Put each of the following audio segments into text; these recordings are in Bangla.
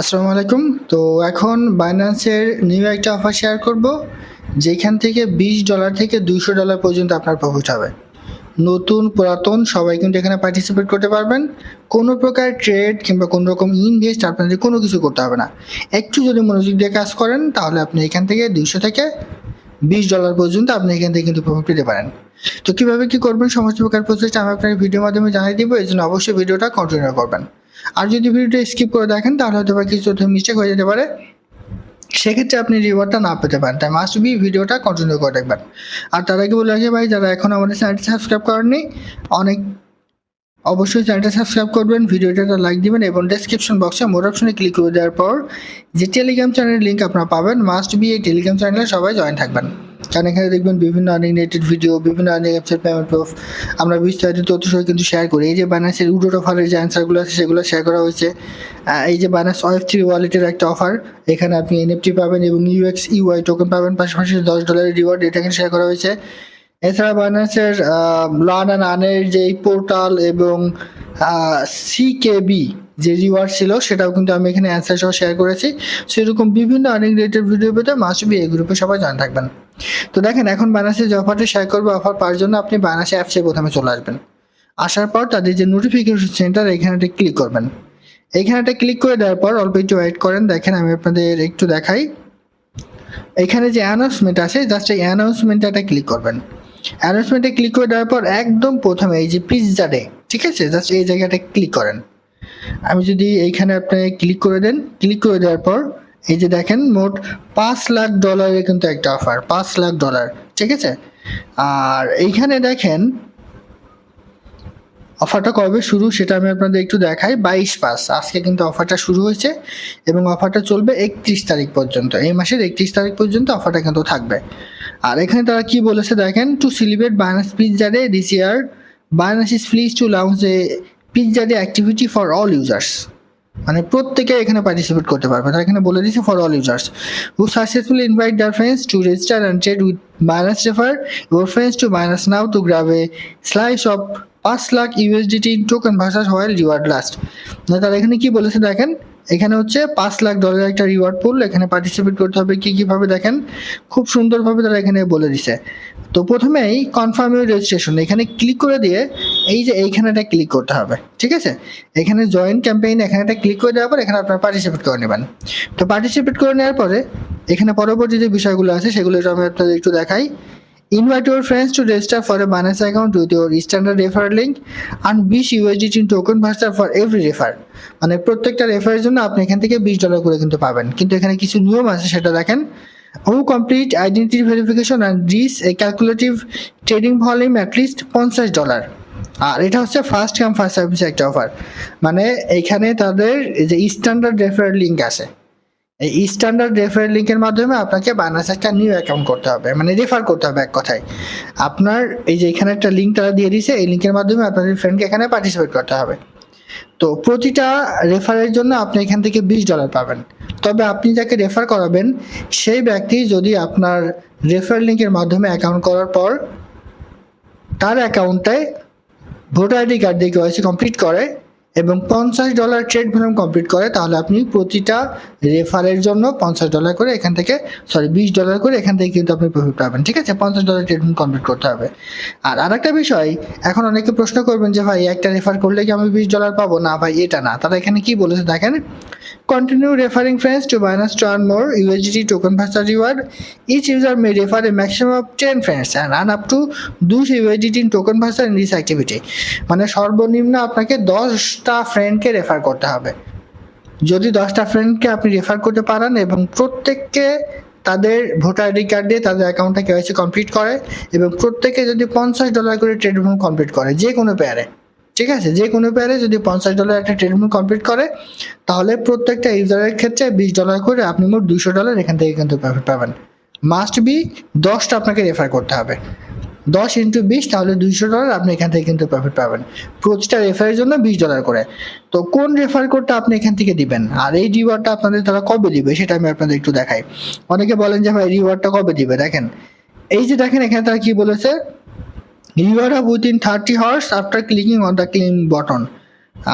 আসসালামু আলাইকুম। তো এখন বাইন্যান্সের নিউ একটা অফার শেয়ার করব, যেখান থেকে বিশ ডলার থেকে দুইশো ডলার পর্যন্ত আপনার প্রফিট হবে নতুন, পুরাতন, সবাই কিন্তু এখানে পার্টিসিপেট করতে পারবেন। কোনো প্রকার ট্রেড কিংবা কোনো রকম ইনভেস্ট আপনাদের কোনো কিছু করতে হবে না। একটু যদি মনোযোগ দিয়ে কাজ করেন, তাহলে আপনি এখান থেকে দুইশো থেকে বিশ ডলার পর্যন্ত আপনি এখান থেকে কিন্তু প্রফিট পেতে পারেন। তো কীভাবে কী করবেন, সমস্ত প্রকার প্রসেসটা আমি আপনার ভিডিওর মাধ্যমে জানিয়ে দিব। এই জন্য অবশ্যই ভিডিওটা কন্টিনিউ করবেন। আর যদি ভিডিওটা স্কিপ করে দেখেন, তাহলে হয়তো বা কিছু মিস্টেক হয়ে যেতে পারে। সেক্ষেত্রে আপনি রিওয়ার্ডটা না পেতে পারেন। তাই মাস্ট বি ভিডিওটা কন্টিনিউ করে দেখবেন। আর তার আগে বলে রাখি ভাই, যারা এখন আমাদের চ্যানেলটি সাবস্ক্রাইব করেননি, অনেক অবশ্যই চ্যানেলটা সাবস্ক্রাইব করবেন, ভিডিওটা লাইক দিবেন এবং ডেসক্রিপশন বক্সে মোর অপশনে ক্লিক করে দেওয়ার পর যে টেলিগ্রাম চ্যানেলের লিঙ্ক আপনারা পাবেন মাস্ট বি এই টেলিগ্রাম চ্যানেলে সবাই জয়েন থাকবেন। কারণ এখানে দেখবেন বিভিন্ন আর্নিং রিলেটেড ভিডিও বিভিন্ন আর্নিং অ্যাপসের পেমেন্ট প্রুফ আমরা বিস্তারিত তথ্য সহ কিন্তু শেয়ার করি। এই যে বানাসের উডোর অফারের যে অ্যান্সারগুলো আছে, সেগুলো শেয়ার করা হয়েছে। এই যে বানাস ওয়েব থ্রি ওয়ালেটের একটা অফার এখানে আপনি এনএফটি পাবেন এবং ইউএক্স ইউআই টোকেন পাবেন, পাশাপাশি দশ ডলারের রিওয়ার্ড এটা এখানে শেয়ার করা হয়েছে। এছাড়া বানাসের লার্ন অ্যান্ড আর্নের যে পোর্টাল এবং সিকেবি যে রিওয়ার্ড ছিল, সেটাও কিন্তু আমি এখানে অ্যান্সার সহ শেয়ার করেছি। সেরকম বিভিন্ন আর্নিং রিলেটেড ভিডিও পেতে মাস্ট বি এই গ্রুপে সবাই জানা থাকবেন। তো দেখেন, এখন বানাসে যে অফারটা শেয়ার করব অফার পাওয়ার জন্য আপনি বানাসে অ্যাপসে প্রথমে চলে আসবেন। আসার পর তাদের যে নোটিফিকেশন সেন্টার এখানেটা ক্লিক করবেন। এইখানেটা ক্লিক করে দেওয়ার পর অল্প একটু ওয়েট করেন। দেখেন, আমি আপনাদের একটু দেখাই। এখানে যে অ্যানাউন্সমেন্ট আছে জাস্ট এই অ্যানাউন্সমেন্টটা ক্লিক করবেন। অ্যানাউন্সমেন্টে ক্লিক করে দেওয়ার পর একদম প্রথমে এই যে পিৎজা ডে ঠিক আছে? জাস্ট এই জায়গাটা ক্লিক করেন। আমি যদি এইখানে আপনি ক্লিক করে দেন ক্লিক করে দেওয়ার পর এই যে দেখেন মোট পাঁচ লাখ ডলারের কিন্তু একটা অফার পাঁচ লাখ ডলার ঠিক আছে? আর এইখানে দেখেন অফারটা কবে শুরু সেটা আমি আপনাদের একটু দেখাই, বাইশ পাস আজকে কিন্তু অফারটা শুরু হয়েছে এবং অফারটা চলবে একত্রিশ তারিখ পর্যন্ত, এই মাসের একত্রিশ তারিখ পর্যন্ত অফারটা কিন্তু থাকবে। আর এখানে তারা কি বলেছে দেখেন to celebrate Binance pizza day this year Binance is please to launch a pizza day activity for all users মানে প্রত্যেকে এখানে পার্টিসিপেট করতে পারবে। তারা এখানে বলে দিয়েছে for all users who successfully invite their friends to register and trade with Binance refer your friends to Binance now to grab a slice of পাঁচ lakh USDT token vouchers while reward last তারা এখানে কি বলেছে দেখেন? এখানে হচ্ছে পাঁচ লাখ ডলারের একটা রিওয়ার্ড পুল এখানে পার্টিসিপেট করতে হবে কী কীভাবে দেখেন? খুব সুন্দরভাবে তারা এখানে বলে দিছে। তো প্রথমেই কনফার্ম ইউর রেজিস্ট্রেশন এখানে ক্লিক করে দিয়ে এই যে এইখানেটা ক্লিক করতে হবে, ঠিক আছে? এখানে জয়েন ক্যাম্পেইন এখানেটা ক্লিক করে দেওয়ার পর এখানে আপনারা পার্টিসিপেট করে নেবেন। তো পার্টিসিপেট করে নেওয়ার পরে এখানে পরবর্তী যে বিষয়গুলো আছে, সেগুলো আমি আপনাদের একটু দেখাই। Invite your friends to register for a Binance account with your standard referral link and বিশ in token ভার্সার for every refer মানে প্রত্যেকটা রেফারের জন্য আপনি এখান থেকে বিশ ডলার করে কিন্তু পাবেন। কিন্তু এখানে কিছু নিয়ম আছে, সেটা দেখেন। Who complete identity verification and reach a cumulative trading volume at least পঞ্চাশ ডলার আর এটা হচ্ছে ফার্স্ট কাম ফার্স্ট সার্ভিস একটা অফার মানে এইখানে তাদের যে স্ট্যান্ডার্ড রেফারেল লিঙ্ক আছে, এই স্ট্যান্ডার্ড রেফারেল লিঙ্কের মাধ্যমে আপনাকে বানাস একটা নিউ অ্যাকাউন্ট করতে হবে মানে রেফার করতে হবে এক কথায়। আপনার এই যে এখানে একটা লিঙ্ক তারা দিয়ে দিয়েছে, এই লিঙ্কের মাধ্যমে আপনাদের ফ্রেন্ডকে এখানে পার্টিসিপেট করতে হবে। তো প্রতিটা রেফারের জন্য আপনি এখান থেকে বিশ ডলার পাবেন। তবে আপনি যাকে রেফার করাবেন, সেই ব্যক্তি যদি আপনার রেফার লিঙ্কের মাধ্যমে অ্যাকাউন্ট করার পর তার অ্যাকাউন্টে ভোটার আইডি কার্ড দিয়ে কেওয়াইসি কমপ্লিট করে এবং পঞ্চাশ ডলার ট্রেড ভলিউম কমপ্লিট করে, তাহলে আপনি প্রতিটা রেফারের জন্য পঞ্চাশ ডলার করে এখান থেকে সরি বিশ ডলার করে এখান থেকে কিন্তু আপনি প্রফিট পাবেন, ঠিক আছে? পঞ্চাশ ডলার ট্রেড ভলিউম কমপ্লিট করতে হবে। আর আরেকটা বিষয়, এখন অনেকে প্রশ্ন করবেন যে, ভাই, একটা রেফার করলে কি আমি বিশ ডলার পাবো? না, ভাই, এটা না। তারা এখানে কি বলেছে দেখেন? Friends to Binance to earn more USDT token vouchers reward each user may refer a maximum of ten friends and earn up to দুশো USDT in token vouchers in this activity মানে সর্বনিম্ন আপনাকে দশটা ফ্রেন্ডকে রেফার করতে হবে। যদি দশটা ফ্রেন্ডকে আপনি রেফার করতে পারেন এবং প্রত্যেককে তাদের ভোটার আইডি কার্ড দিয়ে তাদের অ্যাকাউন্টটা কেওয়াইসি কমপ্লিট করে এবং প্রত্যেকে যদি পঞ্চাশ ডলার করে ট্রেড কমপ্লিট করে যে কোনো পেয়ারে ঠিক আছে? যে কোনো পেয়ারে যদি পঞ্চাশ ডলার একটা ট্রিটমেন্ট কমপ্লিট করে, তাহলে প্রত্যেকটা ইউজারের ক্ষেত্রে বিশ ডলার করে আপনি মোট দুশো ডলার এখান থেকে কিন্তু প্রফিট পাবেন। মাস্ট বি দশটা আপনাকে রেফার করতে হবে। দশ ইন্টু বিশ, তাহলে দুইশো ডলার আপনি এখান থেকে কিন্তু প্রফিট পাবেন। প্রতিটা রেফারের জন্য বিশ ডলার করে। তো কোন রেফার কোডটা আপনি এখান থেকে দিবেন? আর এই রিওয়ার্ডটা আপনাদের তারা কবে দিবে, সেটা আমি আপনাদের একটু দেখাই। অনেকে বলেন যে, ভাই রিওয়ার্ডটা কবে দিবে? দেখেন, এই যে দেখেন এখানে তারা কি বলেছে? Reward within thirty hours after clicking on the claim button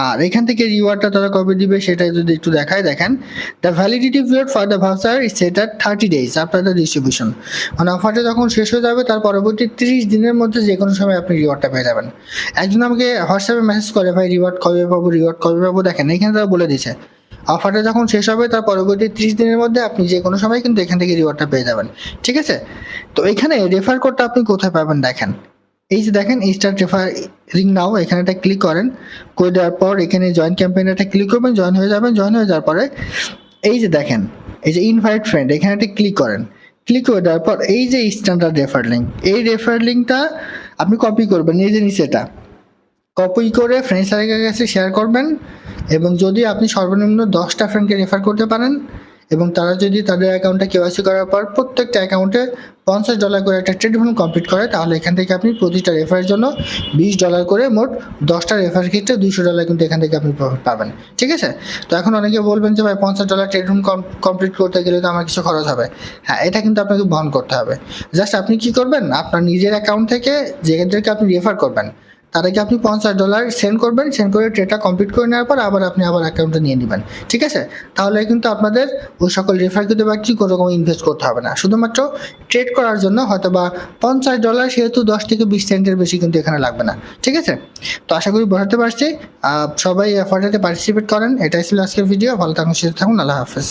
আর এখান থেকে রিওয়ার্ডটা তারা কবে দিবে সেটা যদি একটু দেখায়, দেখেন। The validity period for the voucher is set at thirty days after the distribution মানে অফারটা যখন শেষ হয়ে যাবে, তার পরবর্তী তিরিশ দিনের মধ্যে যে কোনো সময় আপনি রিওয়ার্ডটা পেয়ে যাবেন। একজন আমাকে হোয়াটসঅ্যাপে মেসেজ করে, ভাই রিওয়ার্ড কবে পাবো রিওয়ার্ড কবে পাবো? দেখেন, এখানে তারা বলে দিচ্ছে অফারটা যখন শেষ হবে, তার পরবর্তী ত্রিশ দিনের মধ্যে আপনি যে কোনো সময় কিন্তু এখান থেকে রিওয়ার্ডটা পেয়ে যাবেন। ঠিক আছে? তো এখানে রেফার কোডটা আপনি কোথায় পাবেন, দেখেন। এই যে দেখেন স্টার্ট রেফার নাও এখানে একটা ক্লিক করেন। করে দেওয়ার পর এখানে জয়েন ক্যাম্পেইনে একটা ক্লিক করবেন জয়েন হয়ে যাবেন জয়েন হয়ে যাওয়ার পরে এই যে দেখেন, এই যে ইনভাইট ফ্রেন্ড এখানে একটা ক্লিক করেন। ক্লিক করে দেওয়ার পর এই যে স্ট্যান্ডার্ড রেফার লিঙ্ক এই রেফার লিঙ্কটা আপনি কপি করবেন, এই যে নিচেটা। কপি করে ফ্রেন্ড সার্কেলের কাছে শেয়ার করবেন, এবং যদি আপনি সর্বনিম্ন দশটা ফ্রেন্ডকে রেফার করতে পারেন এবং তারা যদি তাদের অ্যাকাউন্টে কেওয়াইসি করার পর প্রত্যেকটা অ্যাকাউন্টে পঞ্চাশ ডলার করে একটা ট্রেড ফোন কমপ্লিট করে, তাহলে এখান থেকে আপনি প্রতিটা রেফারের জন্য বিশ ডলার করে মোট দশটা রেফার ক্ষেত্রে দুশো ডলার কিন্তু এখান থেকে আপনি প্রফিট পাবেন। ঠিক আছে? তো এখন অনেকে বলবেন যে, ভাই, পঞ্চাশ ডলার ট্রেড ফোন কমপ্লিট করতে গেলে তো আমার কিছু খরচ হবে। হ্যাঁ এটা কিন্তু আপনাকে বহন করতে হবে। জাস্ট আপনি কি করবেন? আপনার নিজের অ্যাকাউন্ট থেকে যেখানটাকে আপনি রেফার করবেন তাদেরকে আপনি পঞ্চাশ ডলার সেন্ড করবেন সেন্ড করে ট্রেডটা কমপ্লিট করে নেওয়ার পর আবার আপনি আবার অ্যাকাউন্টে নিয়ে নেবেন। ঠিক আছে? তাহলে কিন্তু আপনাদের ওই সকল রেফার কিন্তু বা কি কোনো রকম ইনভেস্ট করতে হবে না। শুধুমাত্র ট্রেড করার জন্য হয়তো বা পঞ্চাশ ডলার সেহেতু দশ থেকে বিশ সেন্টের বেশি কিন্তু এখানে লাগবে না। ঠিক আছে? তো আশা করি বোঝাতে পারছি। সবাই এফার্টাতে পার্টিসিপেট করেন। এটাই ছিল আজকের ভিডিও ভালো থাকুন, সুস্থ থাকুন। আল্লাহ হাফেজ।